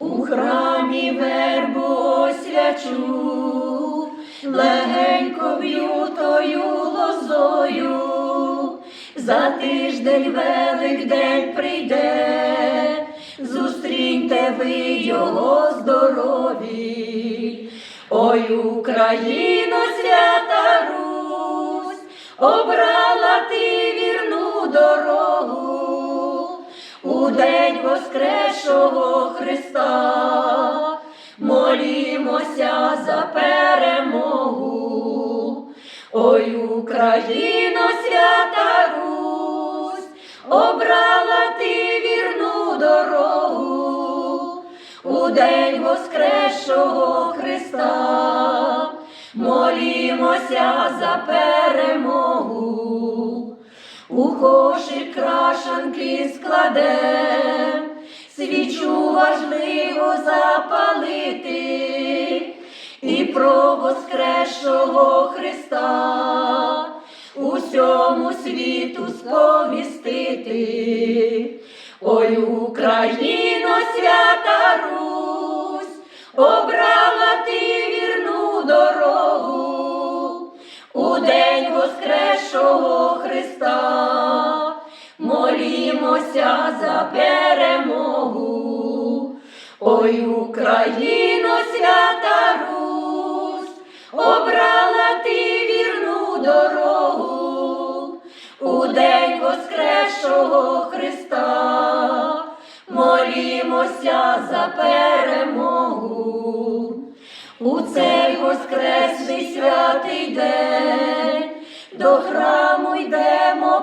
У храмі вербу освячу, легенько б'ютою лозою, за тиждень великдень прийде, зустріньте ви його здорові. Ой, Україно, свята Русь, обрала ти вірну дорогу, у день воскресшого Христа, молімося за перемогу. Ой, Україно, свята Русь, обрала ти вірну дорогу, у день воскресшого Христа, молімося за перемогу. У кошик крашанки складем, свічу важливо запалити, і про воскресшого Христа усьому світу сповістити. Ой, Україно, свята Русь, обрала ти вірну дорогу, у день воскресшого Христа, молімося за перемогу. Ой, Україно, свята Русь, обрала ти вірну дорогу, у день воскресшого Христа, молімося за перемогу. У цей воскресний святий день до храму йдемо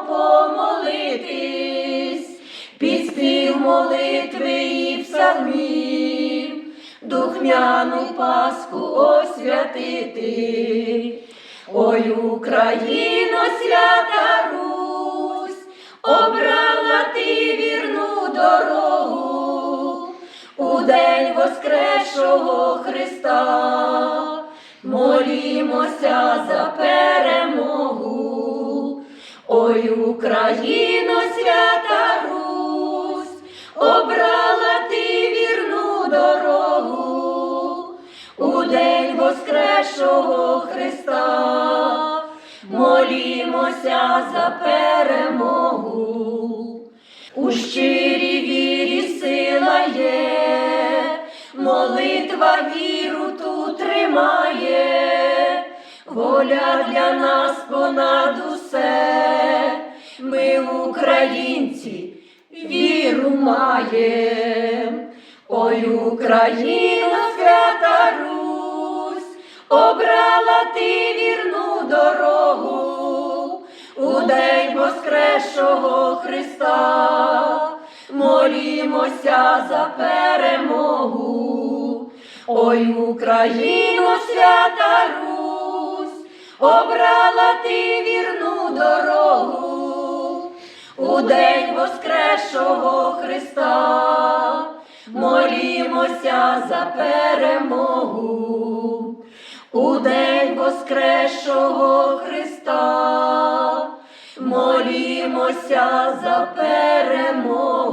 молитви і псалмів, духмяну Пасху освятити. Ой, Україно, свята Русь, обрала ти вірну дорогу, у день воскресшого Христа, молімося за перемогу. Ой, Україно, свята обрала ти вірну дорогу, у день воскресшого Христа, молімося за перемогу. У щирій вірі сила є, молитва віру тут тримає, воля для нас понад усе, ми, українці, віру маєм. Ой, Україно, свята Русь, обрала ти вірну дорогу, у день воскресшого Христа, молімося за перемогу. Ой, Україно, свята Русь, обрала ти вірну дорогу, у день воскресшого Христа, молімося за перемогу. У день воскресшого Христа, молімося за перемогу.